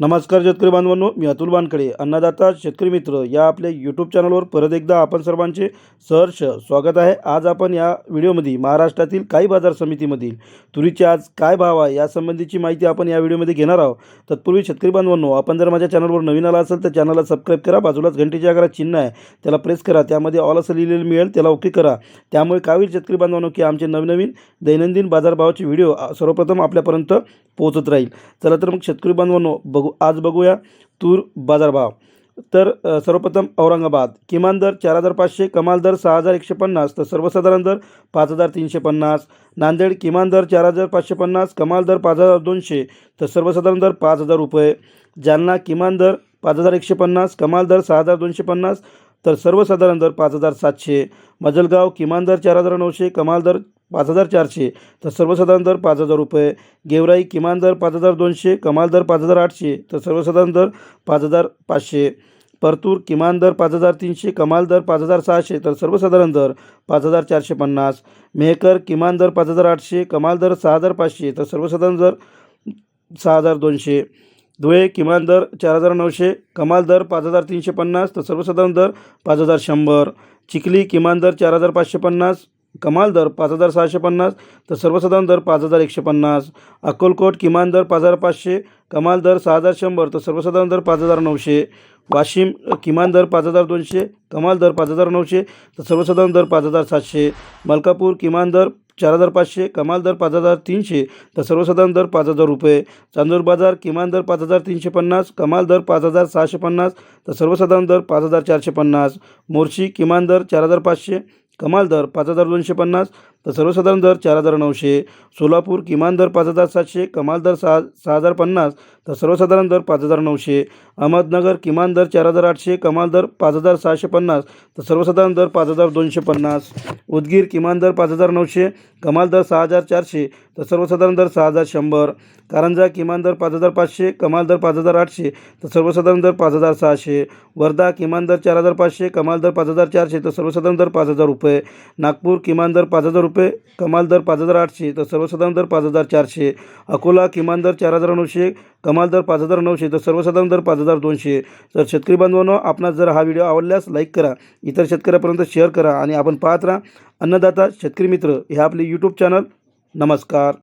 नमस्कार शेतकरी बांधवांनो मी अतुल बानकडे अन्नदाता शेतकरी मित्र या आपल्या यूट्यूब चॅनलवर परत एकदा आपण सर्वांचे सहर्ष स्वागत आहे. आज आपण या व्हिडिओमध्ये महाराष्ट्रातील काही बाजार समितीमधील तुरीचे आज काय भाव आहे यासंबंधीची माहिती आपण या व्हिडिओमध्ये घेणार आहोत. तत्पूर्वी शेतकरी बांधवांनो आपण जर माझ्या चॅनलवर नवीन आला असेल तर चॅनलला सबस्क्राईब करा बाजूलाच घंटेच्या आकारात चिन्ह आहे त्याला प्रेस करा त्यामध्ये ऑल असं लिहिलेलं मिळेल त्याला ओके करा. त्यामुळे काय होईल शेतकरी बांधवांनो की आमचे नवनवीन दैनंदिन बाजारभावाचे व्हिडिओ सर्वप्रथम आपल्यापर्यंत पोहोचत राहील. चला तर मग शेतकरी बांधवांनो बघू आज बघूया. तूर बाजारभाव तर सर्वप्रथम औरंगाबाद. किमान दर चार हजार पाचशे कमाल दर सहा हजार एकशे पन्नास. तर सर्वसाधारण दर पाच हजार तीनशे पन्नास. नांदेड किमान दर चार हजार पाचशे पन्नास कमाल दर पाच हजार दोनशे. तर सर्वसाधारण दर पाच हजार रुपये. जालना किमान दर पाच हजार एकशे पन्नास कमाल दर सहा हजार दोनशे पन्नास. तर सर्वसाधारण दर पाच हजार सातशे. मजलगाव किमान दर चार हजार नऊशे कमाल दर पाच हजार चारशे तर सर्वसाधारण दर पाच हजार रुपये गेवराई किमान दर पाच हजार दोनशे कमाल दर पाच हजार आठशे तर सर्वसाधारण दर पाच हजार पाचशे परतूर किमान दर पाच हजार तीनशे कमाल दर पाच हजार सहाशे तर सर्वसाधारण दर पाच हजार चारशे पन्नास मेहकर किमान दर पाच हजार आठशे कमाल दर सहा हजार पाचशे तर सर्वसाधारण दर सहा हजार दोनशे धुळे किमान दर चार हजार नऊशे कमाल दर पाच हजार तीनशे पन्नास तर सर्वसाधारण दर पाच हजार शंभर चिखली किमान दर चार हजार पाचशे पन्नास कमाल दर पाच हजार सहाशे पन्नास तर सर्वसाधारण दर पाच हजार एकशे पन्नास अक्कलकोट किमान दर पाच हजार पाचशे कमाल दर सहा हजार शंभर तर सर्वसाधारण दर पाच हजार नऊशे वाशिम किमान दर पाच हजार दोनशे कमाल दर पाच हजार नऊशे तर सर्वसाधारण दर पाच हजार सातशे मलकापूर किमान दर चार हजार पाचशे कमाल दर पाच हजार तीनशे तर सर्वसाधारण दर पाच हजार रुपये चांदूर बाजार किमान दर पाच हजार तीनशे पन्नास कमाल दर पाच हजार सहाशे पन्नास तर सर्वसाधारण दर पाच हजार चारशे पन्नास मोर्शी किमान दर चार हजार पाचशे कमाल दर पाच हजार दोनशे पन्नास. तर सर्वसाधारण दर चार हजार नऊशे सोलापूर किमान दर पाच हजार सातशे कमाल दर सहा सहा हजार पन्नास तर सर्वसाधारण दर पाच हजार नऊशे अहमदनगर किमान दर चार हजार आठशे कमाल दर पाच हजार सहाशे पन्नास तर सर्वसाधारण दर पाच हजार दोनशे पन्नास उदगीर किमान दर पाच हजार नऊशे कमाल दर सहा हजार चारशे तर सर्वसाधारण दर सहा हजार शंभर कारंजा किमान दर पाच हजार पाचशे कमाल दर पाच हजार आठशे तर सर्वसाधारण दर पाच हजार सहाशे वर्धा किमान दर चार हजार पाचशे कमाल दर पाच हजार चारशे तर सर्वसाधारण दर पाच हजार रुपये नागपूर किमान दर पाच हजार रुपये कमाल दर पाच हजार आठशे तर सर्वसाधारण दर पाच हजार चारशे अकोला किमान दर चार हजार नऊशे कमाल दर पाच हजार नऊशे तर सर्वसाधारण दर पाच हजार दोनशे. तर शेतकरी बांधवांनो आपणास जर हा व्हिडिओ आवडल्यास लाईक करा इतर शेतकऱ्यापर्यंत शेअर करा आणि आपण पाहत राहा अन्नदाता शेतकरी मित्र हे आपले यूट्यूब चॅनल नमस्कार.